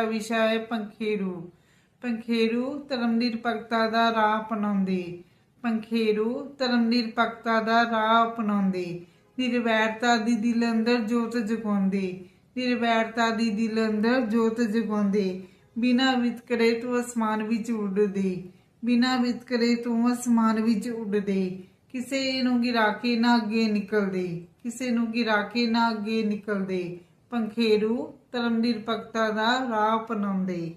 ਦਾ ਵਿਸ਼ਾ ਹੈ ਪੰਖੇਰੂ। ਪੰਖੇਰੂ ਧਰਮ ਨਿਰਪੱਖਤਾ ਦਾ ਰਾਹ ਅਪਣਾਉਂਦੇ। ਪੰਖੇਰੂ ਧਰਮ ਨਿਰਪੱਖਤਾ ਦਾ ਰਾਹ ਅਪਣਾਉਂਦੇ। ਨਿਰਵੈਰਤਾ ਦੀ ਦਿਲ ਅੰਦਰ ਜੋਤ ਜਗਾਉਂਦੇ। ਨਿਰਵੈਰਤਾ ਦੀ ਦਿਲ ਅੰਦਰ ਜੋਤ ਜਗਾਉਂਦੇ। ਬਿਨਾ ਵਿਤਕਰੇ ਤੋਂ ਅਸਮਾਨ ਵਿੱਚ ਉੱਡਦੇ। ਬਿਨਾ ਵਿਤਕਰੇ ਤੋਂ ਅਸਮਾਨ ਵਿੱਚ ਉੱਡਦੇ। ਕਿਸੇ ਨੂੰ ਗਿਰਾ ਕੇ ਨਾ ਅੱਗੇ ਨਿਕਲਦੇ। ਕਿਸੇ ਨੂੰ ਗਿਰਾ ਕੇ ਨਾ ਅੱਗੇ ਨਿਕਲਦੇ। ਪੰਖੇਰੂ ਧਰਮ ਨਿਰਪੱਖਤਾ ਦਾ ਰਾਹ ਅਪਣਾਉਂਦੇ।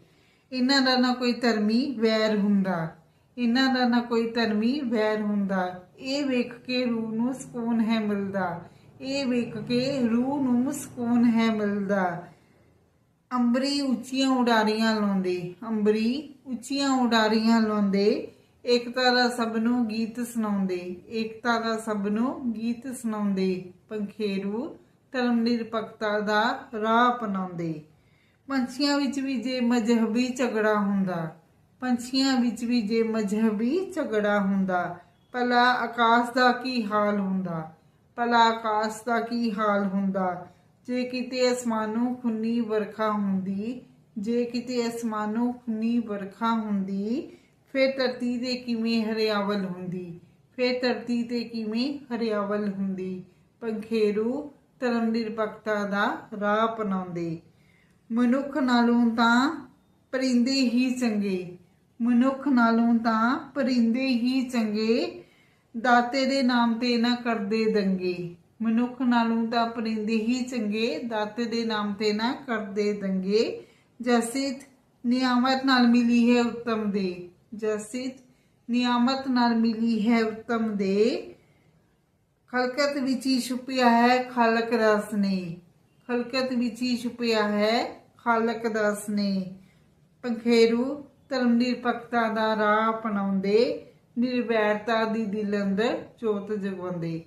ਇਹਨਾਂ ਦਾ ਨਾ ਕੋਈ ਧਰਮੀ ਵੈਰ ਹੁੰਦਾ। ਇਹਨਾਂ ਦਾ ਨਾ ਕੋਈ ਧਰਮੀ ਵੈਰ ਹੁੰਦਾ। ਇਹ ਵੇਖ ਕੇ ਰੂਹ ਨੂੰ ਸਕੂਨ ਹੈ ਮਿਲਦਾ। ਇਹ ਵੇਖ ਕੇ ਰੂਹ ਨੂੰ ਸਕੂਨ ਹੈ ਮਿਲਦਾ। ਅੰਬਰੀ ਉੱਚੀਆਂ ਉਡਾਰੀਆਂ ਲਾਉਂਦੇ। ਅੰਬਰੀ ਉੱਚੀਆਂ ਉਡਾਰੀਆਂ ਲਾਉਂਦੇ। ਏਕਤਾ ਦਾ ਸਭ ਨੂੰ ਗੀਤ ਸੁਣਾਉਂਦੇ। ਏਕਤਾ ਦਾ ਸਭ ਨੂੰ ਗੀਤ ਸੁਣਾਉਂਦੇ। ਪੰਖੇਰੂ ਧਰਮ ਨਿਰਪੱਖਤਾ ਦਾ ਰਾਹ ਅਪਣਾਉਂਦੇ। ਪੰਛੀਆਂ ਵਿੱਚ ਵੀ ਜੇ ਮਜ਼ਹਬੀ ਝਗੜਾ ਹੁੰਦਾ, ਪੰਛੀਆਂ ਵਿੱਚ ਵੀ ਜੇ ਮਜ਼ਹਬੀ ਝਗੜਾ ਹੁੰਦਾ, ਭਲਾ ਆਕਾਸ਼ ਦਾ ਕੀ ਹਾਲ ਹੁੰਦਾ? ਭਲਾ ਆਕਾਸ਼ ਦਾ ਕੀ ਹਾਲ ਹੁੰਦਾ? ਜੇ ਕਿਤੇ ਅਸਮਾਨੋਂ ਖੁੰਨੀ ਵਰਖਾ ਹੁੰਦੀ, ਜੇ ਕਿਤੇ ਅਸਮਾਨੋਂ ਖੁੰਨੀ ਵਰਖਾ ਹੁੰਦੀ, ਫਿਰ ਧਰਤੀ ਤੇ ਕਿਵੇਂ ਹਰਿਆਵਲ ਹੁੰਦੀ? ਫਿਰ ਧਰਤੀ ਤੇ ਕਿਵੇਂ ਹਰਿਆਵਲ ਹੁੰਦੀ? ਪੰਖੇਰੂ ਧਰਮ ਨਿਰਪੱਖਤਾ ਦਾ ਰਾਹ ਅਪਣਾਉਂਦੇ। ਮਨੁੱਖ ਨਾਲੋਂ ਤਾਂ ਪਰਿੰਦੇ ਹੀ ਚੰਗੇ। ਮਨੁੱਖ ਨਾਲੋਂ ਤਾਂ ਪਰਿੰਦੇ ਹੀ ਚੰਗੇ। ਦਾਤੇ ਦੇ ਨਾਮ ਤੇ ਨਾ ਕਰਦੇ ਦੰਗੇ। ਮਨੁੱਖ ਨਾਲੋਂ ਤਾਂ ਪਰਿੰਦੇ ਹੀ ਚੰਗੇ। ਦਾਤੇ ਦੇ ਨਾਮ ਤੇ ਨਾ ਕਰਦੇ ਦੰਗੇ। ਜਸਿਤ ਨਿਆਮਤ ਨਾਲ ਮਿਲੀ ਹੈ ਉੱਤਮ ਦੇ। ਜਸਿਤ ਨਿਆਮਤ ਨਾਲ ਮਿਲੀ ਹੈ ਉੱਤਮ ਦੇ। ਖਲਕਤ ਵਿੱਚ ਹੀ ਛੁਪਿਆ ਹੈ, ਖਾਲਕ ਦਾ ਸਨੇਹ ਖਲਕਤ ਵਿੱਚ ਹੀ ਛੁਪਿਆ ਹੈ, ਖਾਲਕ ਦਾਸ ਨੇ। ਪੰਖੇਰੂ ਧਰਮ ਨਿਰਪੱਖਤਾ ਦਾ ਰਾਹ ਅਪਣਾਉਂਦੇ, ਨਿਰਵੈਰਤਾ ਦੀ ਦਿਲ ਅੰਦਰ ਜੋਤ ਜਗਾਉਂਦੇ।